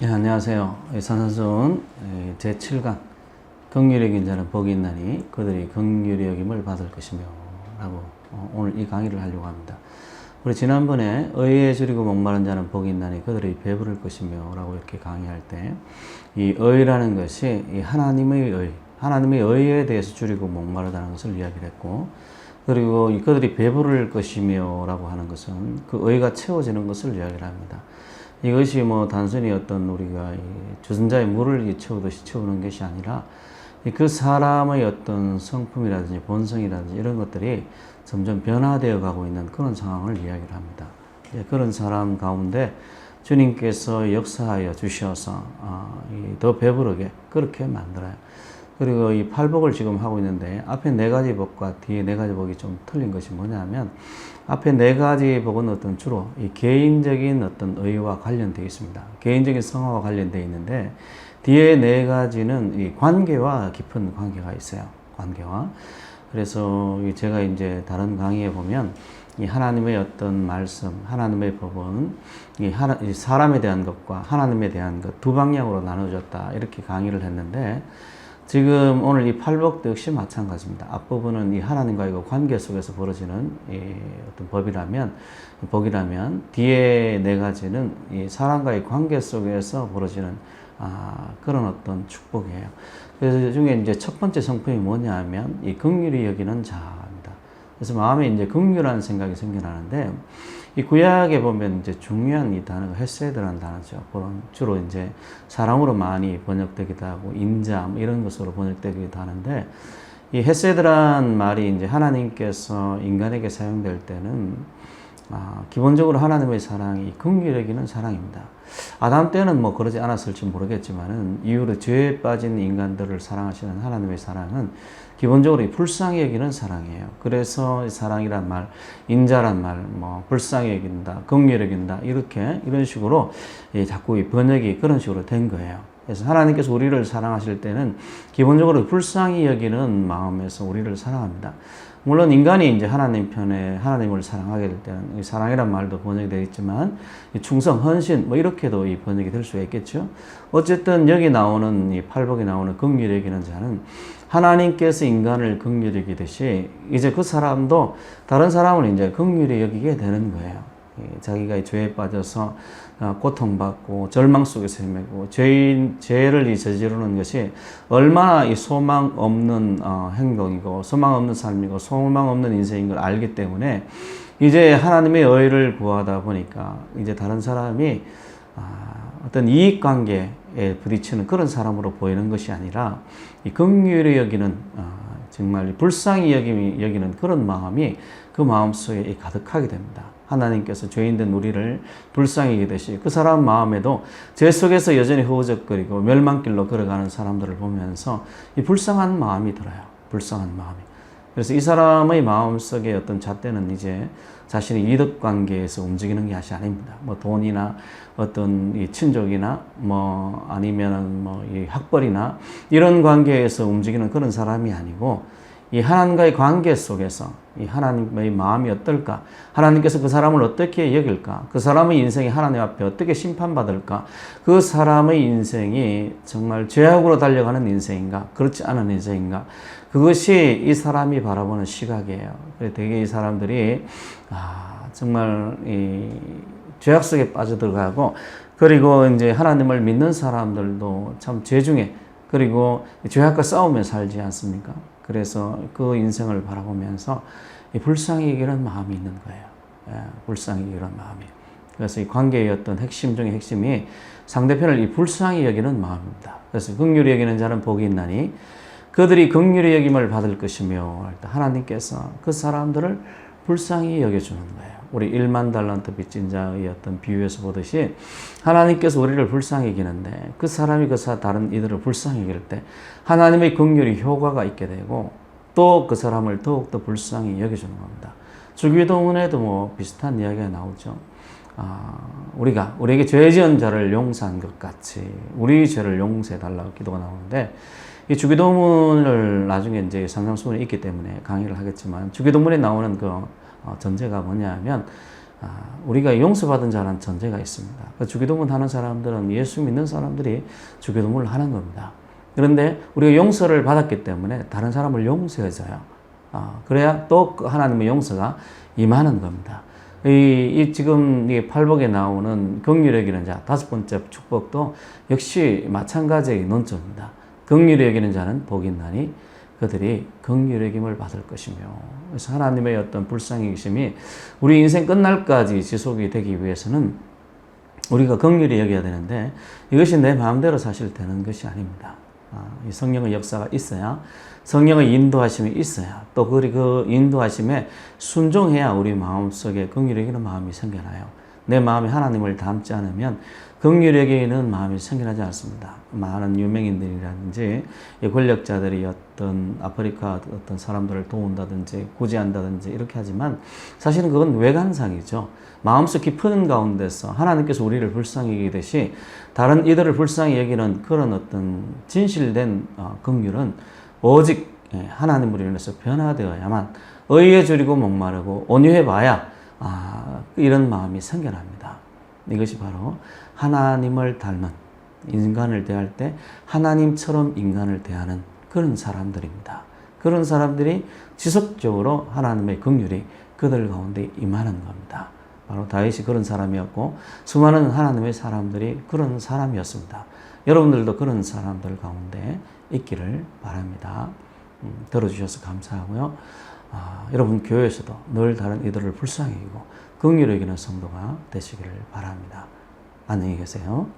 네, 안녕하세요. 산산수훈 제7강 긍휼히 긴 자는 복이 있나니 그들이 긍휼히 여김을 받을 것이며 라고 어, 오늘 이 강의를 하려고 합니다. 우리 지난번에 의에 줄이고 목마른 자는 복이 있나니 그들이 배부를 것이며 라고 이렇게 강의할 때 이 의라는 것이 이 하나님의 의, 하나님의 의에 대해서 줄이고 목마르다는 것을 이야기를 했고 그리고 이 그들이 배부를 것이며 라고 하는 것은 그 의가 채워지는 것을 이야기를 합니다. 이것이 뭐 단순히 어떤 우리가 주선자의 물을 채우듯이 채우는 것이 아니라 그 사람의 어떤 성품이라든지 본성이라든지 이런 것들이 점점 변화되어 가고 있는 그런 상황을 이야기를 합니다. 그런 사람 가운데 주님께서 역사하여 주셔서 어, 더 배부르게 그렇게 만들어요. 그리고 이 팔복을 지금 하고 있는데 앞에 네 가지 복과 뒤에 네 가지 복이 좀 틀린 것이 뭐냐면 앞에 네 가지 복은 어떤 주로 이 개인적인 어떤 의와 관련되어 있습니다. 개인적인 성화와 관련되어 있는데 뒤에 네 가지는 이 관계와 깊은 관계가 있어요. 관계와. 그래서 제가 이제 다른 강의에 보면 이 하나님의 어떤 말씀, 하나님의 법은 이, 사람에 대한 것과 하나님에 대한 것 두 방향으로 나눠졌다 이렇게 강의를 했는데 지금 오늘 이 팔복도 역시 마찬가지입니다. 앞부분은 이 하나님과의 그 관계 속에서 벌어지는 어떤 법이라면, 복이라면, 뒤에 네 가지는 이 사람과의 관계 속에서 벌어지는 아, 그런 어떤 축복이에요. 그래서 중에 이제 첫 번째 성품이 뭐냐 하면 이 긍휼히 여기는 자입니다. 그래서 마음에 이제 긍휼한 생각이 생겨나는데 이 구약에 보면 이제 중요한 이 단어가 헤세드라는 단어죠. 그런 주로 이제 사람으로 많이 번역되기도 하고 인자 뭐 이런 것으로 번역되기도 하는데 이 헤세드란 말이 이제 하나님께서 인간에게 사용될 때는 아, 기본적으로 하나님의 사랑이 긍휼에기는 사랑입니다. 아담 때는 뭐 그러지 않았을지 모르겠지만은 이후로 죄에 빠진 인간들을 사랑하시는 하나님의 사랑은 기본적으로 불쌍히 여기는 사랑이에요. 그래서 사랑이란 말, 인자란 말, 뭐 불쌍히 여긴다, 긍휼히 여긴다 이렇게 이런 식으로 자꾸 이 번역이 그런 식으로 된 거예요. 그래서 하나님께서 우리를 사랑하실 때는 기본적으로 불쌍히 여기는 마음에서 우리를 사랑합니다. 물론 인간이 이제 하나님 편에 하나님을 사랑하게 될 때는 사랑이란 말도 번역이 되어 있지만 충성, 헌신 뭐 이렇게도 이 번역이 될 수가 있겠죠. 어쨌든 여기 나오는 이 팔복에 나오는 긍휼히 여기는 자는 하나님께서 인간을 긍휼히 여기듯이 이제 그 사람도 다른 사람을 이제 긍휼히 여기게 되는 거예요. 자기가 죄에 빠져서 어, 고통받고 절망 속에서 헤매고 죄인 죄를 저지르는 것이 얼마나 이 소망 없는 어, 행동이고 소망 없는 삶이고 소망 없는 인생인 걸 알기 때문에 이제 하나님의 의를 구하다 보니까 이제 다른 사람이 아, 어떤 이익 관계에 부딪히는 그런 사람으로 보이는 것이 아니라 이 긍휼히 여기는 아, 정말 불쌍히 여기는 그런 마음이 그 마음 속에 가득하게 됩니다. 하나님께서 죄인된 우리를 불쌍히 여기듯이 그 사람 마음에도 죄 속에서 여전히 허우적거리고 멸망길로 걸어가는 사람들을 보면서 이 불쌍한 마음이 들어요. 불쌍한 마음이. 그래서 이 사람의 마음 속에 어떤 잣대는 이제 자신의 이득 관계에서 움직이는 것이 아닙니다. 뭐 돈이나 어떤 이 친족이나 뭐 아니면은 뭐 이 학벌이나 이런 관계에서 움직이는 그런 사람이 아니고 이 하나님과의 관계 속에서 이 하나님의 마음이 어떨까? 하나님께서 그 사람을 어떻게 여길까? 그 사람의 인생이 하나님 앞에 어떻게 심판받을까? 그 사람의 인생이 정말 죄악으로 달려가는 인생인가? 그렇지 않은 인생인가? 그것이 이 사람이 바라보는 시각이에요. 되게 이 사람들이 아, 정말 이 죄악 속에 빠져들어가고 그리고 이제 하나님을 믿는 사람들도 참 죄 중에 그리고 죄악과 싸우며 살지 않습니까? 그래서 그 인생을 바라보면서 불쌍히 여기는 마음이 있는 거예요. 예, 불쌍히 여기는 마음이. 그래서 이 관계의 어떤 핵심 중의 핵심이 상대편을 이 불쌍히 여기는 마음입니다. 그래서 긍휼히 여기는 자는 복이 있나니 그들이 긍휼히 여김을 받을 것이며 하나님께서 그 사람들을 불쌍히 여겨주는 거예요. 우리 1만 달란트 빚진 자의 어떤 비유에서 보듯이 하나님께서 우리를 불쌍히 여기는데 그 사람이 그 다른 이들을 불쌍히 여길 때 하나님의 긍휼이 효과가 있게 되고 또 그 사람을 더욱더 불쌍히 여겨주는 겁니다. 주기도문에도 뭐 비슷한 이야기가 나오죠. 아, 우리가 우리에게 죄 지은 자를 용서한 것 같이 우리 죄를 용서해 달라고 기도가 나오는데 이 주기도문을 나중에 이제 상상수문이 있기 때문에 강의를 하겠지만 주기도문에 나오는 그 어, 전제가 뭐냐면 아, 우리가 용서받은 자라는 전제가 있습니다. 그 주기도문 하는 사람들은 예수 믿는 사람들이 주기도문을 하는 겁니다. 그런데 우리가 용서를 받았기 때문에 다른 사람을 용서해줘요. 아, 그래야 또그 하나님의 용서가 임하는 겁니다. 이, 이 지금 이 팔복에 나오는 여기는 자 다섯 번째 축복도 역시 마찬가지의. 긍휼히 여기는 자는 복이 있나니 그들이 긍휼히 여김을 받을 것이며 그래서 하나님의 어떤 불쌍히 계심이 우리 인생 끝날까지 지속이 되기 위해서는 우리가 긍휼히 여겨야 되는데 이것이 내 마음대로 사실 되는 것이 아닙니다. 아, 이 성령의 역사가 있어야 성령의 인도하심이 있어야 또그그 인도하심에 순종해야 우리 마음속에 긍휼히 여기는 마음이 생겨나요. 내 마음이 하나님을 닮지 않으면 여기는 마음이 생겨나지 않습니다. 많은 유명인들이라든지 이 권력자들이 어떤 아프리카 어떤 사람들을 도운다든지 구제한다든지 이렇게 하지만 사실은 그건 외관상이죠. 마음속 깊은 가운데서 하나님께서 우리를 불쌍히 여기듯이 다른 이들을 불쌍히 여기는 그런 어떤 진실된 어, 긍휼은 오직 예, 하나님으로 인해서 변화되어야만 의에 줄이고 목마르고 온유해 봐야 아, 이런 마음이 생겨납니다. 이것이 바로 하나님을 닮은 인간을 대할 때 하나님처럼 인간을 대하는 그런 사람들입니다. 그런 사람들이 지속적으로 하나님의 긍휼이 그들 가운데 임하는 겁니다. 바로 다윗이 그런 사람이었고 수많은 하나님의 사람들이 그런 사람이었습니다. 여러분들도 그런 사람들 가운데 있기를 바랍니다. 음, 들어주셔서 감사하고요. 아, 여러분 교회에서도 늘 다른 이들을 불쌍히 여기고 긍휼히 여기는 성도가 되시기를 바랍니다. 안녕히 계세요.